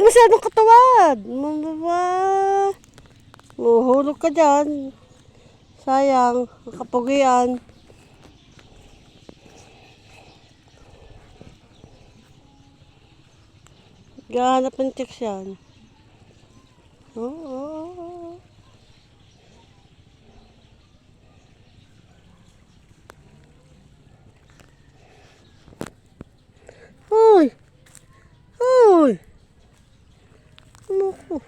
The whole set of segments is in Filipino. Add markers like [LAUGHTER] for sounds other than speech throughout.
Huwag masyadong katawad. Mababa. Mahulog ka dyan. Sayang. Ang kapugian. Gahanap ng chicks yan. Oo. Hoy! Hoy! Ano ko?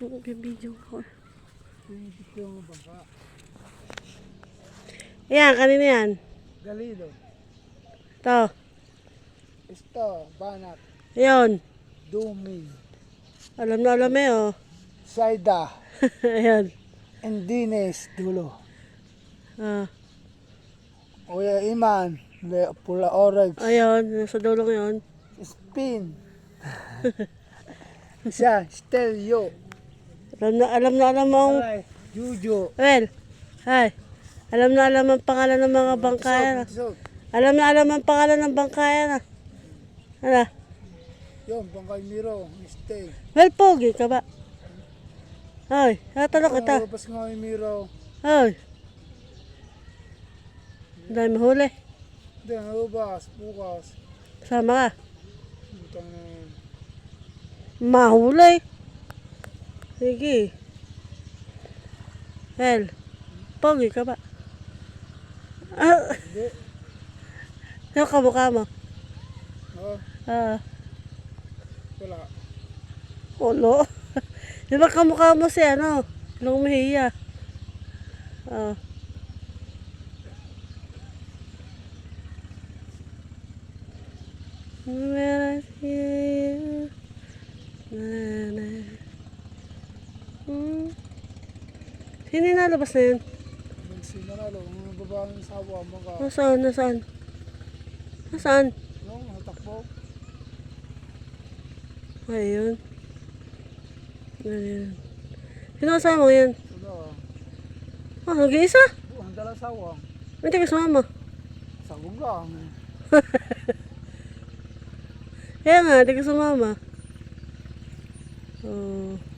Bibidyo ko. Yan, kanina yan. Galido. Ito. Isto, Banat, Ayun. Dumi, Alam na alam eh, oh. Saida, [LAUGHS] Ayan. Endines, Dulo. Ah, Oya Iman, Pula Orex, ayun, nasa dulo ngayon. Spin. [LAUGHS] Siya, Stelio. Alam na alam na alam mo ang... Jujo. Well, hi. Alam na alam ang pangalan ng mga bangkayan. ah. Isot, Alam na alam ang pangalan ng bangkayan. ah. Ano? Yun, Bangkay Miro, Mistake. Well, pogi ka ba? Ay, tatanong kita. Lumabas nga yung Miro. Ay. Ang dami mahuli. Hindi, nalabas, bukas. Sama ka. Butang na yun. Mahuli. Sige. Well, pogi ka ba? Ah, Hindi. ano kamukha mo? Oh, Ah, wala. ulo. [LAUGHS] Di ba kamukha mo si ano? Long Mejia. Ah. When I see you, na, na. Hmm. Sino yung nalabas na yun? Bensin na nalo, mga babaeng sawa, mga Nasaan? Nasaan? Nasaan? yung natakbo. Ayun. Ayun. Sino kasama mo yan? Wala. Ah, nag-iisa? Oh, ang dala sawa. Hindi kasama. Sagong lang. [LAUGHS] Kaya nga, di ka sumama. Oh.